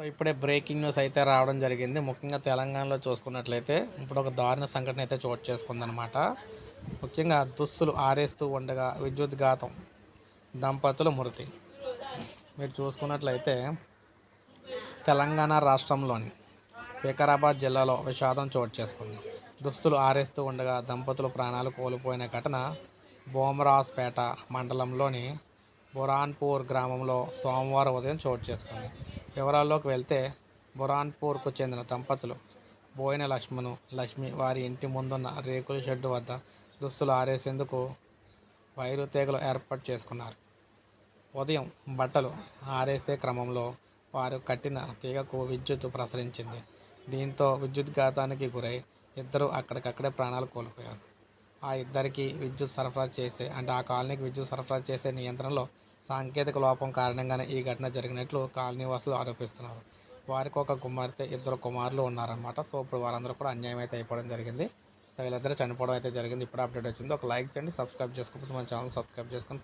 So ఇప్పుడే breaking news అయితే రావడం జరిగింది. ముఖ్యంగా తెలంగాణలో చూసుకున్నట్లయితే ఇప్పుడు ఒక దారుణ సంఘటన అయితే చోటు చేసుకుందనమాట ముఖ్యంగా దుస్తులు ఆరేస్తూ ఉండగా విద్యుత్ ఘాతం దంపతులు మృతి. మీరు చూసుకున్నట్లయితే తెలంగాణ రాష్ట్రంలోని వికారాబాద్ జిల్లాలో విషాదం చోటు చేసుకుంది. దుస్తులు ఆరేస్తూ ఉండగా దంపతులు ప్రాణాలు కోల్పోయిన ఘటన బోమరాజ్పేట మండలంలోని బురాన్పూర్ గ్రామంలో సోమవారం ఉదయం చోటు చేసుకుంది. వివరాల్లోకి వెళ్తే బురాన్పూర్కు చెందిన దంపతులు బోయిన లక్ష్మణు లక్ష్మి వారి ఇంటి ముందున్న రేకుల షెడ్డు వద్ద దుస్తులు ఆరేసేందుకు వైరు తీగలు ఏర్పాటు చేసుకున్నారు. ఉదయం బట్టలు ఆరేసే క్రమంలో వారు కట్టిన తీగకు విద్యుత్ ప్రసరించింది. దీంతో విద్యుత్ ఘాతానికి గురై ఇద్దరు అక్కడికక్కడే ప్రాణాలు కోల్పోయారు. ఆ ఇద్దరికి విద్యుత్ సరఫరా చేసే అంటే ఆ కాలనీకి విద్యుత్ సరఫరా చేసే నియంత్రణలో సాంకేతిక లోపం కారణంగానే ఈ ఘటన జరిగినట్లు కాలనీ వాసులు ఆరోపిస్తున్నారు. వారికి ఒక కుమార్తె ఇద్దరు కుమారులు ఉన్నారనమాట సో ఇప్పుడు వారందరూ కూడా అన్యాయం అయితే అయిపోవడం జరిగింది. వీళ్ళిద్దరూ చనిపోవడం అయితే జరిగింది. ఇప్పుడు అప్డేట్ వచ్చింది. ఒక లైక్ చేయండి సబ్స్క్రైబ్ చేసుకోకపోతే మన ఛానల్ సబ్స్క్రైబ్ చేసుకొని